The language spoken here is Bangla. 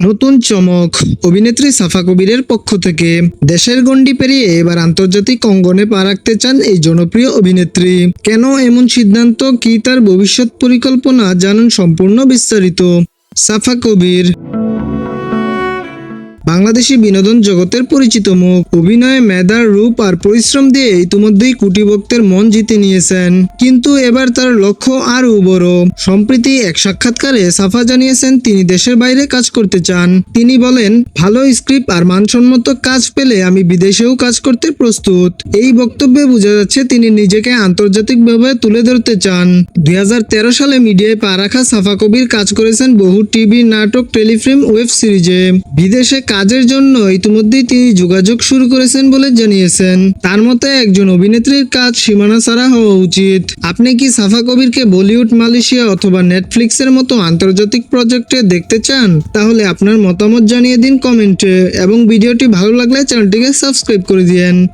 নতুন চমক, অভিনেত্রী সাফা কবিরের পক্ষ থেকে দেশের গণ্ডি পেরিয়ে এবার আন্তর্জাতিক অঙ্গনে পা রাখতে চান এই জনপ্রিয় অভিনেত্রী। কেন এমন সিদ্ধান্ত, কি তার ভবিষ্যৎ পরিকল্পনা, জানুন সম্পূর্ণ বিস্তারিত। সাফা কবির বাংলাদেশি বিনোদন জগতের পরিচিত মুখ। অভিনয়ে মেধার রূপ আর পরিশ্রম দিয়ে ইতিমধ্যেই কোটি ভক্তের মন জিতে নিয়েছেন। কিন্তু এবার তার লক্ষ্য আরও বড় সম্প্রতি এক সাক্ষাৎকারে সাফা জানিয়েছেন, তিনি দেশের বাইরে কাজ করতে চান। তিনি বলেন, ভালো স্ক্রিপ্ট আর মানসম্মত কাজ পেলে আমি বিদেশেও কাজ করতে প্রস্তুত। এই বক্তব্যে বোঝা যাচ্ছে, তিনি নিজেকে আন্তর্জাতিকভাবে তুলে ধরতে চান। দুই হাজার তেরো সালে মিডিয়ায় পা রাখা সাফা কবির কাজ করেছেন বহু টিভি নাটক টেলিফিল্ম ওয়েব সিরিজে। বিদেশে কাজের জন্য ইতিমধ্যেই তিনি যোগাযোগ শুরু করেছেন বলে জানিয়েছেন। তার মতে, একজন অভিনেত্রীর কাজ সীমানা ছাড়া হওয়া উচিত। আপনি কি সাফা কবিরকে বলিউড, মালয়েশিয়া অথবা নেটফ্লিক্সের মতো আন্তর্জাতিক প্রজেক্টে দেখতে চান? তাহলে আপনার মতামত জানিয়ে দিন কমেন্টে। এবং ভিডিওটি ভালো লাগলে চ্যানেলটিকে সাবস্ক্রাইব করে দিয়েন।